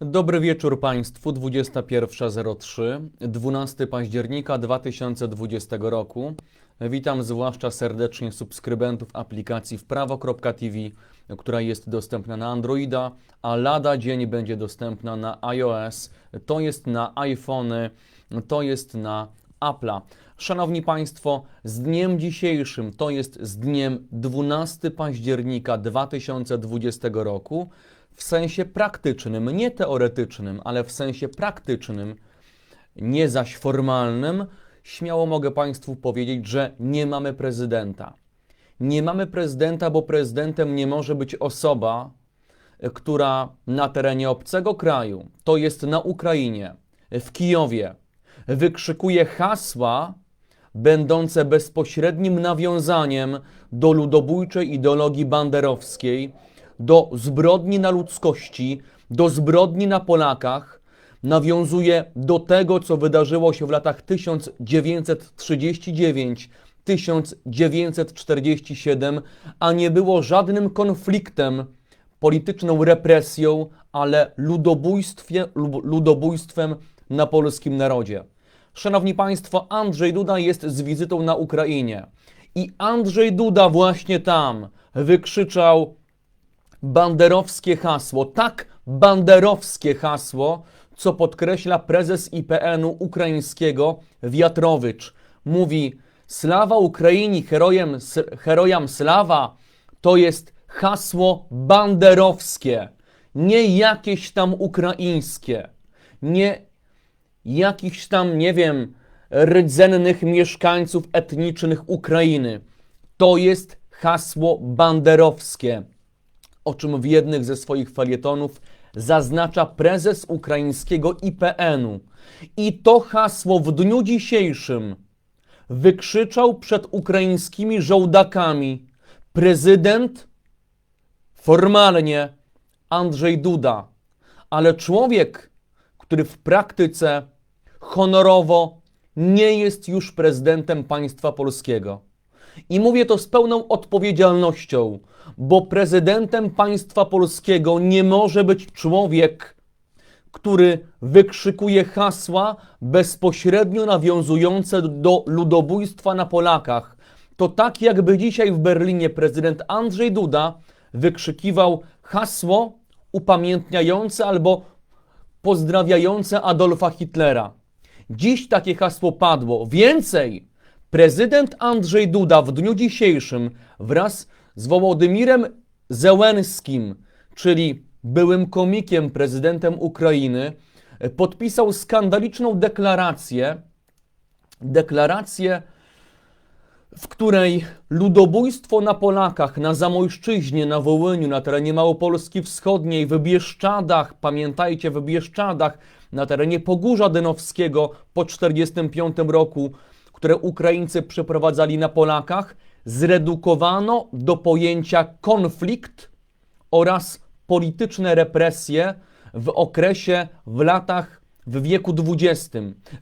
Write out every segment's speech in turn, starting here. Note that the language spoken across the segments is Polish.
Dobry wieczór Państwu, 21.03, 12 października 2020 roku. Witam zwłaszcza serdecznie subskrybentów aplikacji wprawo.tv, która jest dostępna na Androida, a lada dzień będzie dostępna na iOS, to jest na iPhony, to jest na Apple'a. Szanowni Państwo, z dniem dzisiejszym, to jest z dniem 12 października 2020 roku, w sensie praktycznym, nie teoretycznym, ale w sensie praktycznym, nie zaś formalnym, śmiało mogę Państwu powiedzieć, że nie mamy prezydenta. Nie mamy prezydenta, bo prezydentem nie może być osoba, która na terenie obcego kraju, to jest na Ukrainie, w Kijowie, wykrzykuje hasła będące bezpośrednim nawiązaniem do ludobójczej ideologii banderowskiej, do zbrodni na ludzkości, do zbrodni na Polakach, nawiązuje do tego, co wydarzyło się w latach 1939-1947, a nie było żadnym konfliktem, polityczną represją, ale ludobójstwem na polskim narodzie. Szanowni Państwo, Andrzej Duda jest z wizytą na Ukrainie. I Andrzej Duda właśnie tam wykrzyczał banderowskie hasło, tak banderowskie hasło, co podkreśla prezes IPN-u ukraińskiego Wiatrowicz. Mówi: Slawa Ukrainie, herojem, herojam slawa to jest hasło banderowskie, nie jakieś tam ukraińskie, nie jakichś tam, nie wiem, rdzennych mieszkańców etnicznych Ukrainy. To jest hasło banderowskie o czym w jednych ze swoich felietonów zaznacza prezes ukraińskiego IPN-u. I to hasło w dniu dzisiejszym wykrzyczał przed ukraińskimi żołdakami prezydent formalnie Andrzej Duda, ale człowiek, który w praktyce honorowo nie jest już prezydentem państwa polskiego. I mówię to z pełną odpowiedzialnością, bo prezydentem państwa polskiego nie może być człowiek, który wykrzykuje hasła bezpośrednio nawiązujące do ludobójstwa na Polakach. To tak, jakby dzisiaj w Berlinie prezydent Andrzej Duda wykrzykiwał hasło upamiętniające albo pozdrawiające Adolfa Hitlera. Dziś takie hasło padło. Więcej, prezydent Andrzej Duda w dniu dzisiejszym wraz z Wołodymirem Zełenskim, czyli byłym komikiem, prezydentem Ukrainy, podpisał skandaliczną deklarację, deklarację, w której ludobójstwo na Polakach, na Zamojszczyźnie, na Wołyniu, na terenie Małopolski Wschodniej, w Bieszczadach, pamiętajcie, w Bieszczadach, na terenie Pogórza Dynowskiego po 1945 roku, które Ukraińcy przeprowadzali na Polakach, zredukowano do pojęcia konflikt oraz polityczne represje w okresie, w latach, w wieku XX,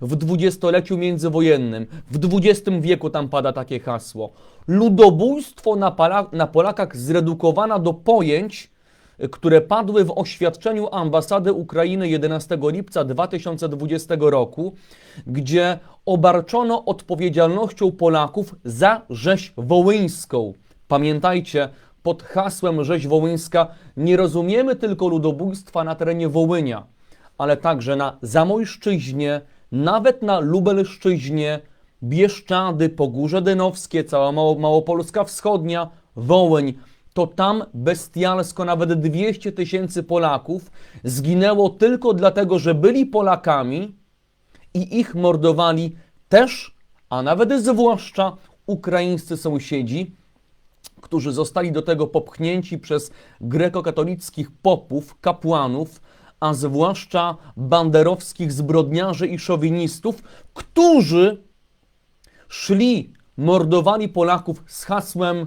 w dwudziestoleciu międzywojennym, w XX wieku tam pada takie hasło. Ludobójstwo na, Polakach zredukowana do pojęć, które padły w oświadczeniu ambasady Ukrainy 11 lipca 2020 roku, gdzie obarczono odpowiedzialnością Polaków za rzeź wołyńską. Pamiętajcie, pod hasłem rzeź wołyńska nie rozumiemy tylko ludobójstwa na terenie Wołynia, ale także na Zamojszczyźnie, nawet na Lubelszczyźnie, Bieszczady, Pogórze Dynowskie, cała Mało, Małopolska Wschodnia, Wołyń. To tam bestialsko nawet 200 tysięcy Polaków zginęło tylko dlatego, że byli Polakami i ich mordowali też, a nawet zwłaszcza ukraińscy sąsiedzi, którzy zostali do tego popchnięci przez grekokatolickich popów, kapłanów, a zwłaszcza banderowskich zbrodniarzy i szowinistów, którzy szli, mordowali Polaków z hasłem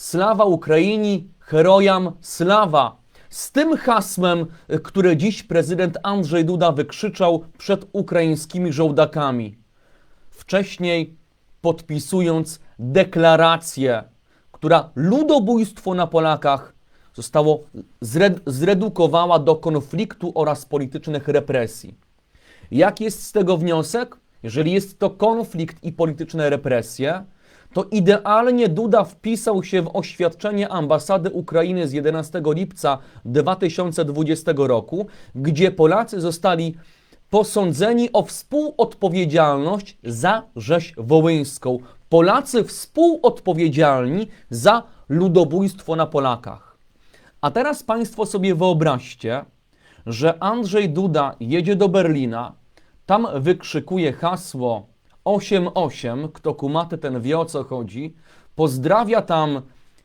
Slawa Ukraini, herojam slawa. Z tym hasłem, które dziś prezydent Andrzej Duda wykrzyczał przed ukraińskimi żołdakami. Wcześniej podpisując deklarację, która ludobójstwo na Polakach zostało zred, zredukowała do konfliktu oraz politycznych represji. Jaki jest z tego wniosek? Jeżeli jest to konflikt i polityczne represje, to idealnie Duda wpisał się w oświadczenie ambasady Ukrainy z 11 lipca 2020 roku, gdzie Polacy zostali posądzeni o współodpowiedzialność za rzeź wołyńską. Polacy współodpowiedzialni za ludobójstwo na Polakach. A teraz Państwo sobie wyobraźcie, że Andrzej Duda jedzie do Berlina, tam wykrzykuje hasło 88, kto kumaty ten wie o co chodzi, pozdrawia tam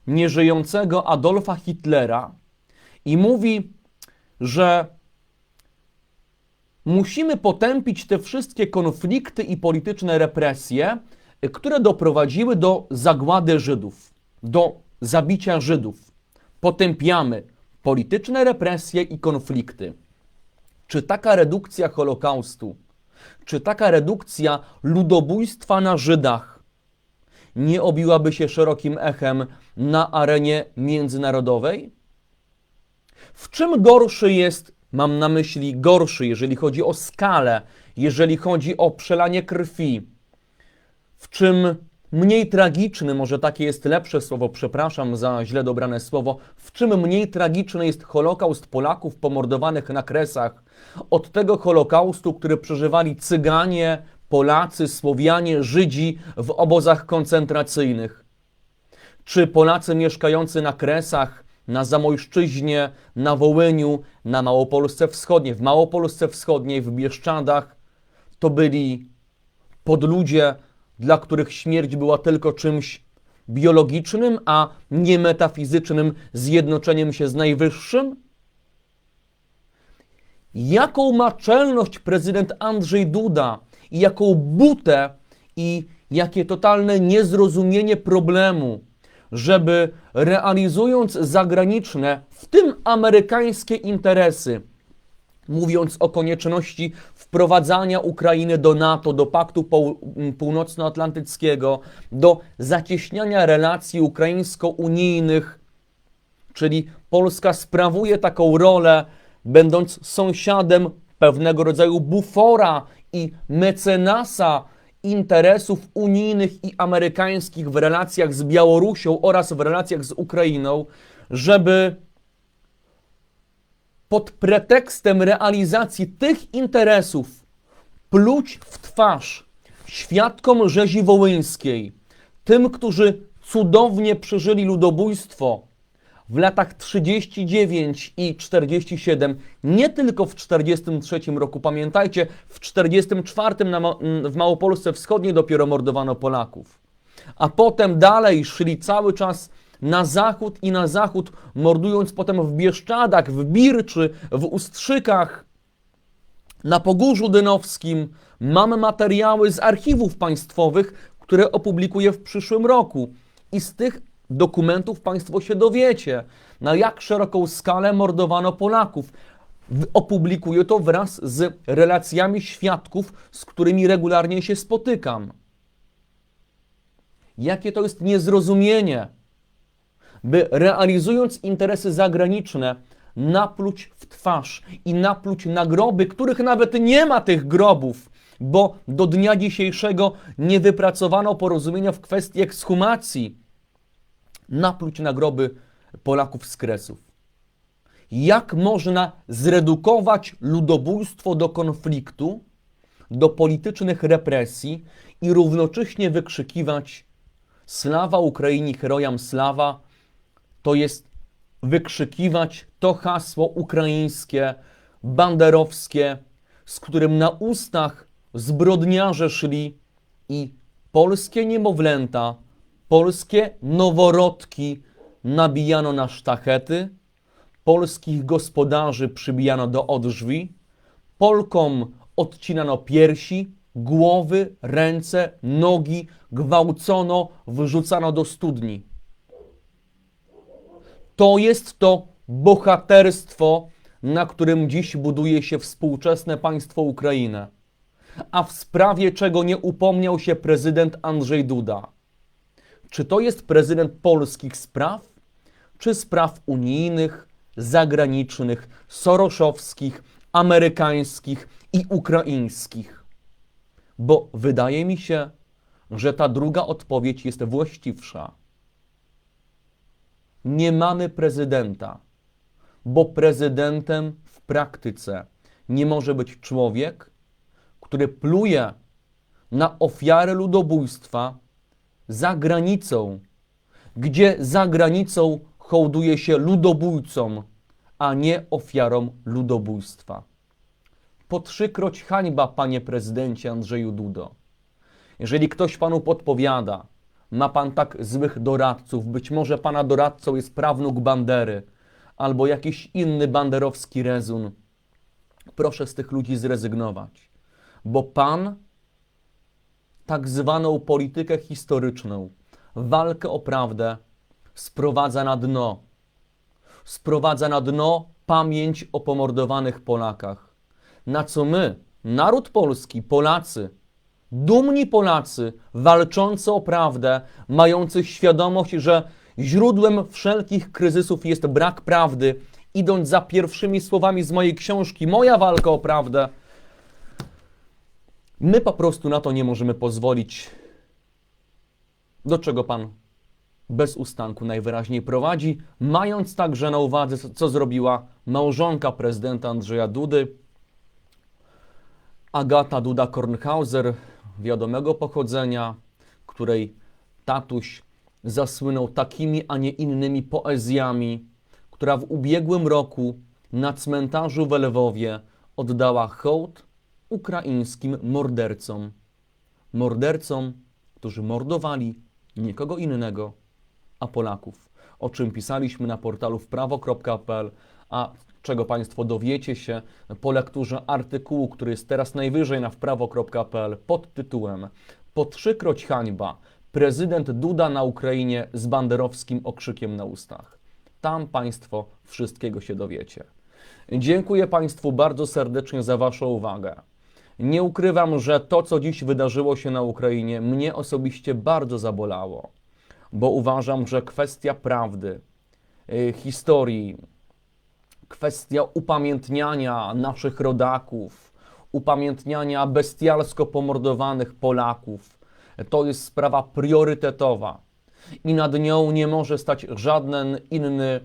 nieżyjącego Adolfa Hitlera i mówi, że musimy potępić te wszystkie konflikty i polityczne represje, które doprowadziły do zagłady Żydów, do zabicia Żydów. Potępiamy polityczne represje i konflikty. Czy taka redukcja Holokaustu, czy taka redukcja ludobójstwa na Żydach nie obiłaby się szerokim echem na arenie międzynarodowej? W czym gorszy jest, mam na myśli gorszy, jeżeli chodzi o skalę, jeżeli chodzi o przelanie krwi, w czym mniej tragiczny, może takie jest lepsze słowo, przepraszam za źle dobrane słowo, w czym mniej tragiczny jest Holokaust Polaków pomordowanych na Kresach od tego Holokaustu, który przeżywali Cyganie, Polacy, Słowianie, Żydzi w obozach koncentracyjnych. Czy Polacy mieszkający na Kresach, na Zamojszczyźnie, na Wołyniu, na Małopolsce Wschodniej, w Małopolsce Wschodniej, w Bieszczadach, to byli podludzie, dla których śmierć była tylko czymś biologicznym, a nie metafizycznym zjednoczeniem się z Najwyższym? Jaką ma czelność prezydent Andrzej Duda i jaką butę i jakie totalne niezrozumienie problemu, żeby realizując zagraniczne, w tym amerykańskie interesy, mówiąc o konieczności wprowadzania Ukrainy do NATO, do Paktu Pół- Północnoatlantyckiego, do zacieśniania relacji ukraińsko-unijnych, czyli Polska sprawuje taką rolę, będąc sąsiadem pewnego rodzaju bufora i mecenasa interesów unijnych i amerykańskich w relacjach z Białorusią oraz w relacjach z Ukrainą, żeby pod pretekstem realizacji tych interesów pluć w twarz świadkom rzezi wołyńskiej, tym, którzy cudownie przeżyli ludobójstmo w latach 39 i 47, nie tylko w 43 roku, pamiętajcie, w 44 na, w Małopolsce Wschodniej dopiero mordowano Polaków. A potem dalej szli cały czas na zachód i na zachód, mordując potem w Bieszczadach, w Birczy, w Ustrzykach, na Pogórzu Dynowskim. Mam materiały z archiwów państwowych, które opublikuję w przyszłym roku. I z tych dokumentów Państwo się dowiecie, na jak szeroką skalę mordowano Polaków. Opublikuję to wraz z relacjami świadków, z którymi regularnie się spotykam. Jakie to jest niezrozumienie, by realizując interesy zagraniczne, napluć w twarz i napluć na groby, których nawet nie ma tych grobów, bo do dnia dzisiejszego nie wypracowano porozumienia w kwestii ekshumacji, napluć na groby Polaków z Kresów. Jak można zredukować ludobójstwo do konfliktu, do politycznych represji i równocześnie wykrzykiwać Slawa Ukrainie, herojam slawa, to jest wykrzykiwać to hasło ukraińskie, banderowskie, z którym na ustach zbrodniarze szli i polskie niemowlęta, polskie noworodki nabijano na sztachety, polskich gospodarzy przybijano do odrzwi, Polkom odcinano piersi, głowy, ręce, nogi, gwałcono, wyrzucano do studni. To jest to bohaterstwo, na którym dziś buduje się współczesne państwo Ukrainę, a w sprawie czego nie upomniał się prezydent Andrzej Duda. Czy to jest prezydent polskich spraw? czy spraw unijnych, zagranicznych, soroszowskich, amerykańskich i ukraińskich. Bo wydaje mi się, że ta druga odpowiedź jest właściwsza. Nie mamy prezydenta, bo prezydentem w praktyce nie może być człowiek, który pluje na ofiarę ludobójstwa za granicą, gdzie za granicą hołduje się ludobójcom, a nie ofiarom ludobójstwa. Po trzykroć hańba, panie prezydencie Andrzeju Dudo. Jeżeli ktoś panu podpowiada, ma pan tak złych doradców, być może pana doradcą jest prawnuk Bandery albo jakiś inny banderowski rezun, proszę z tych ludzi zrezygnować, bo pan tak zwaną politykę historyczną, walkę o prawdę sprowadza na dno. Sprowadza na dno pamięć o pomordowanych Polakach. Na co my, naród polski, Polacy, dumni Polacy, walczący o prawdę, mający świadomość, że źródłem wszelkich kryzysów jest brak prawdy, idąc za pierwszymi słowami z mojej książki, moja walka o prawdę, My po prostu na to nie możemy pozwolić. Do czego pan bez ustanku najwyraźniej prowadzi, mając także na uwadze, co- zrobiła małżonka prezydenta Andrzeja Dudy, Agata Duda-Kornhauser, wiadomego pochodzenia, której tatuś zasłynął takimi, a nie innymi poezjami, która w ubiegłym roku na cmentarzu w Lwowie oddała hołd ukraińskim mordercom. Mordercom, którzy mordowali nie kogo innego, a Polaków. O czym pisaliśmy na portalu wprawo.pl, a czego Państwo dowiecie się po lekturze artykułu, który jest teraz najwyżej na wprawo.pl pod tytułem Po trzykroć hańba. Prezydent Duda na Ukrainie z banderowskim okrzykiem na ustach. Tam Państwo wszystkiego się dowiecie. Dziękuję Państwu bardzo serdecznie za Waszą uwagę. Nie ukrywam, że to, co dziś wydarzyło się na Ukrainie, mnie osobiście bardzo zabolało, bo uważam, że kwestia prawdy, y, historii, kwestia upamiętniania naszych rodaków, upamiętniania bestialsko pomordowanych Polaków, to jest sprawa priorytetowa i nad nią nie może stać żaden inny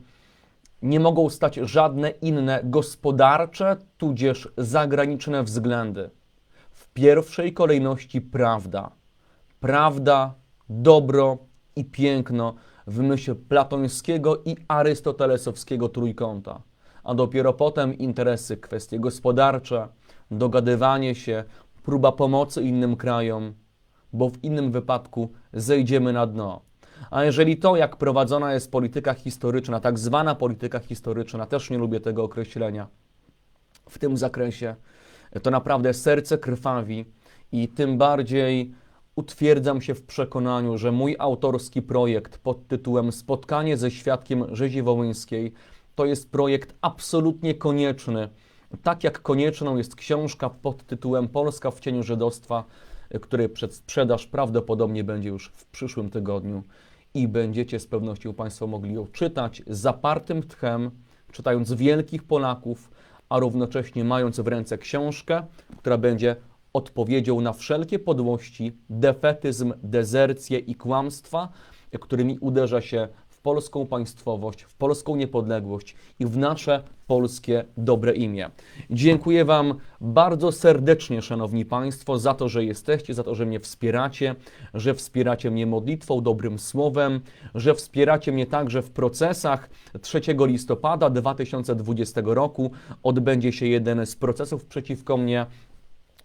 nie mogą stać żadne inne gospodarcze, tudzież zagraniczne względy. W pierwszej kolejności prawda. Prawda, dobro i piękno w myśl platońskiego i arystotelesowskiego trójkąta, a dopiero potem interesy, kwestie gospodarcze, dogadywanie się, próba pomocy innym krajom, bo w innym wypadku zejdziemy na dno. A jeżeli to, jak prowadzona jest polityka historyczna, tak zwana polityka historyczna, też nie lubię tego określenia, w tym zakresie, to naprawdę serce krwawi i tym bardziej utwierdzam się w przekonaniu, że mój autorski projekt pod tytułem Spotkanie ze świadkiem rzezi wołyńskiej to jest projekt absolutnie konieczny. Tak jak konieczną jest książka pod tytułem Polska w cieniu żydostwa, której przedsprzedaż prawdopodobnie będzie już w przyszłym tygodniu i będziecie z pewnością Państwo mogli ją czytać zapartym tchem, czytając wielkich Polaków, a równocześnie mając w ręce książkę, która będzie odpowiedzią na wszelkie podłości, defetyzm, dezercję i kłamstwa, którymi uderza się polską państwowość, w polską niepodległość i w nasze polskie dobre imię. Dziękuję Wam bardzo serdecznie, Szanowni Państwo, za to, że jesteście, za to, że mnie wspieracie, że wspieracie mnie modlitwą, dobrym słowem, że wspieracie mnie także w procesach. 3 listopada 2020 roku odbędzie się jeden z procesów przeciwko mnie.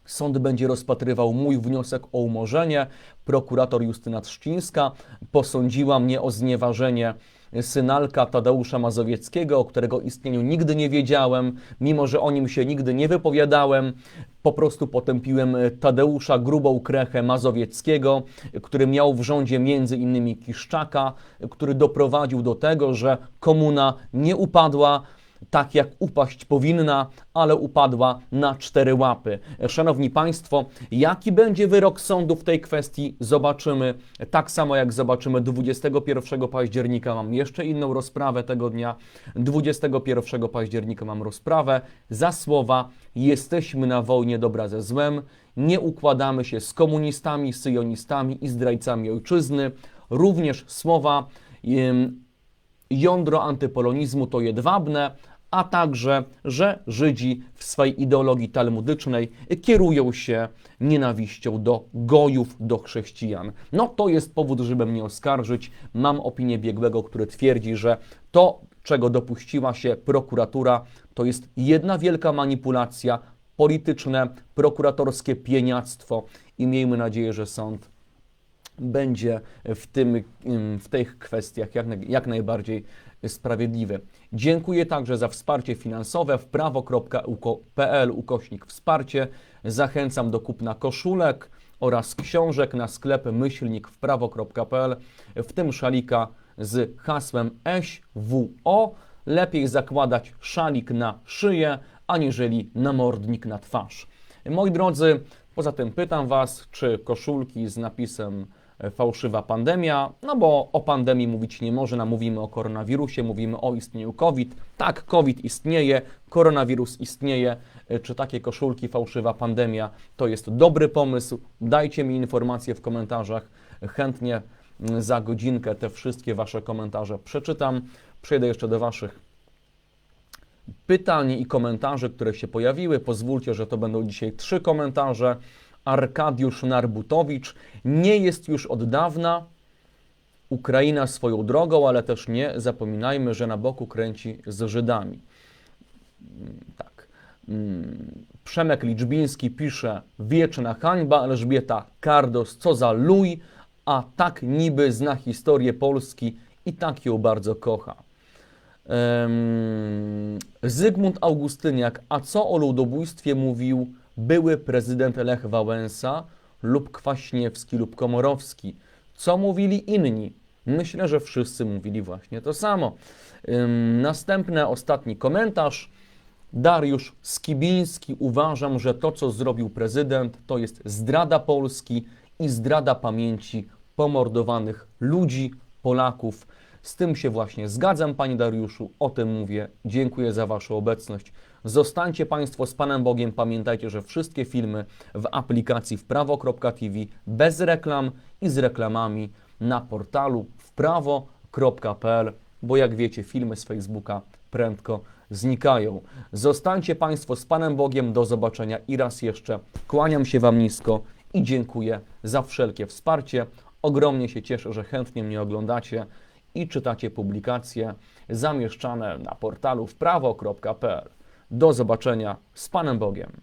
Sąd będzie rozpatrywał mój wniosek o umorzenie. Prokurator Justyna Trzcińska posądziła mnie o znieważenie synalka Tadeusza Mazowieckiego, o którego istnieniu nigdy nie wiedziałem, mimo że o nim się nigdy nie wypowiadałem. Po prostu potępiłem Tadeusza Grubą Krechę Mazowieckiego, który miał w rządzie między innymi Kiszczaka, który doprowadził do tego, że komuna nie upadła, tak jak upaść powinna, ale upadła na cztery łapy. Szanowni Państwo, jaki będzie wyrok sądu w tej kwestii, zobaczymy. Tak samo jak zobaczymy 21 października, mam jeszcze inną rozprawę tego dnia. 21 października mam rozprawę za słowa jesteśmy na wojnie dobra ze złem, nie układamy się z komunistami, syjonistami i zdrajcami ojczyzny. Również słowa jądro antypolonizmu to jedwabne, a także, że Żydzi w swej ideologii talmudycznej kierują się nienawiścią do gojów, do chrześcijan. No to jest powód, żeby mnie oskarżyć. Mam opinię biegłego, który twierdzi, że to, czego dopuściła się prokuratura, to jest jedna wielka manipulacja, polityczne, prokuratorskie pieniactwo i miejmy nadzieję, że sąd będzie w, tym, w tych kwestiach jak, jak najbardziej sprawiedliwy. Dziękuję także za wsparcie finansowe w prawo.pl ukośnik wsparcie. Zachęcam do kupna koszulek oraz książek na sklep myślnik w prawo.pl, w tym szalika z hasłem SWO. Lepiej zakładać szalik na szyję, aniżeli namordnik na twarz. Moi drodzy, poza tym pytam Was, czy koszulki z napisem fałszywa pandemia, no bo o pandemii mówić nie można, mówimy o koronawirusie, mówimy o istnieniu COVID. Tak, COVID istnieje, koronawirus istnieje. E, Czy takie koszulki fałszywa pandemia to jest dobry pomysł? Dajcie mi informacje w komentarzach. Chętnie za godzinkę te wszystkie Wasze komentarze przeczytam. Przejdę jeszcze do Waszych pytań i komentarzy, które się pojawiły. Pozwólcie, że to będą dzisiaj trzy komentarze. Arkadiusz Narbutowicz. Nie jest już od dawna Ukraina swoją drogą, ale też nie zapominajmy, że na boku kręci z Żydami. Mm, Tak. Mm, Przemek Liczbiński pisze Wieczna hańba, Elżbieta Kardos, co za luj, a tak niby zna historię Polski i tak ją bardzo kocha. Em, Zygmunt Augustyniak, a co o ludobójstwie mówił były prezydent Lech Wałęsa lub Kwaśniewski lub Komorowski? Co mówili inni? Myślę, że wszyscy mówili właśnie to samo. Ym, Następny, ostatni komentarz. Dariusz Skibiński. Uważam, że to, co zrobił prezydent, to jest zdrada Polski i zdrada pamięci pomordowanych ludzi, Polaków. Z tym się właśnie zgadzam, Panie Dariuszu, o tym mówię. Dziękuję za Waszą obecność. Zostańcie Państwo z Panem Bogiem. Pamiętajcie, że wszystkie filmy w aplikacji wprawo.tv bez reklam i z reklamami na portalu wprawo.pl, bo jak wiecie, filmy z Facebooka prędko znikają. Zostańcie Państwo z Panem Bogiem. Do zobaczenia i raz jeszcze kłaniam się Wam nisko i dziękuję za wszelkie wsparcie. Ogromnie się cieszę, że chętnie mnie oglądacie i czytacie publikacje zamieszczane na portalu wprawo.pl. Do zobaczenia z Panem Bogiem.